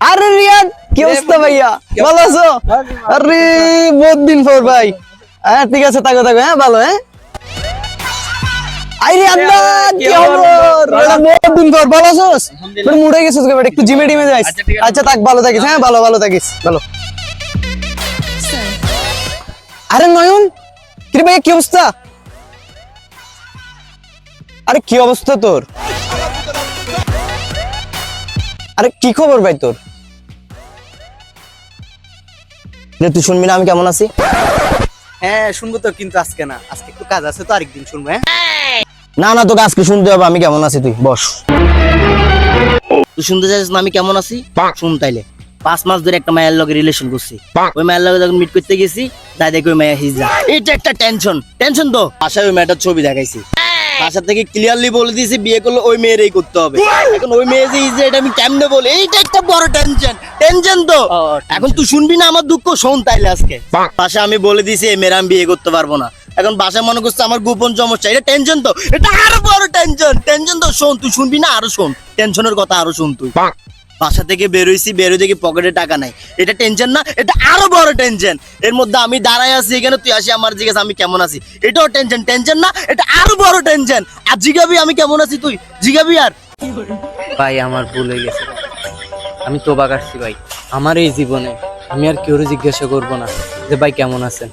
আরে রিয়াদ কি অবস্থা ভাইয়া? ভালো আছো? আরে বহুত দিন পর ভাই। হ্যাঁ ঠিক আছে থাকো থাকো হ্যাঁ ভালো হ্যাঁ। আরে আব্বা কি খবর? এটা বহুত দিন পর ভালো আছোস? তোর মুড়ে গেছিস কে বেটা একটু জিমে টিমে যাইস। আচ্ছা থাক ভালো থাকিস হ্যাঁ ভালো ভালো থাকিস ভালো। আরে নয়ন কি রে ভাইয়া কি অবস্থা? আরে কি অবস্থা তোর? আরে কি খবর ভাই তোর? রে, তুই শুনবি না আমি কেমন আছি? হ্যাঁ শুনব তো কিন্তু আজকে না। আজকে একটু কাজ আছে তো আরেকদিন শুনব হ্যাঁ? না না তোকে আজকে শুনতে হবে আমি কেমন আছি তুই? বস। তুই শুনতে চাইছিস না আমি কেমন আছি? শুন তাইলে। পাঁচ মাস ধরে একটা মায়ের লগে রিলেশন করছি। ওই মায়ের লগে যখন মিট করতে গেছি তাই দেখি ওই মায়ের হিজা এটা একটা টেনশন টেনশন তো? আশায় ওই মেয়েটার ছবি দেখাইছি। বাসা থেকে ক্লিয়ারলি বলে দিয়েছি বিয়ে করলে ওই মেয়েরই করতে হবে। এখন ওই মেয়ে যে এটা আমি কেমনে বলি? এইটা একটা বড় টেনশন টেনশন তো। এখন তুই শুনবি না আমার দুঃখ শোন তাইলে আজকে। বাসা আমি বলে দিয়েছি এই মেয়ের আমি বিয়ে করতে পারব না। এখন বাসা মনে করছে আমার গোপন সমস্যা। এটা টেনশন তো। এটা আরও বড় টেনশন টেনশন তো শোন তুই শুনবি না আরও শোন। টেনশনের কথা আরও শোন তুই। বাসা থেকে বেরোইছি বেরোই দেখি পকেটে টাকা নাই। এটা টেনশন না, এটা আরও বড় টেনশন এর মধ্যে আমি দাঁড়ায় আছি এখানে, তুই আসি আমার জিজ্ঞাসা, আমি কেমন আছি? এটাও টেনশন টেনশন না, এটা আরও বড় টেনশন আর জিগাবি, আমি কেমন আছি তুই? জিগাবি আর। ভাই, আমার ভুল হয়ে গেছে। আমি তোবা কাটছি ভাই। আমার এই জীবনে আমি আর কেউ জিজ্ঞাসা করব না যে, ভাই, কেমন আছেন?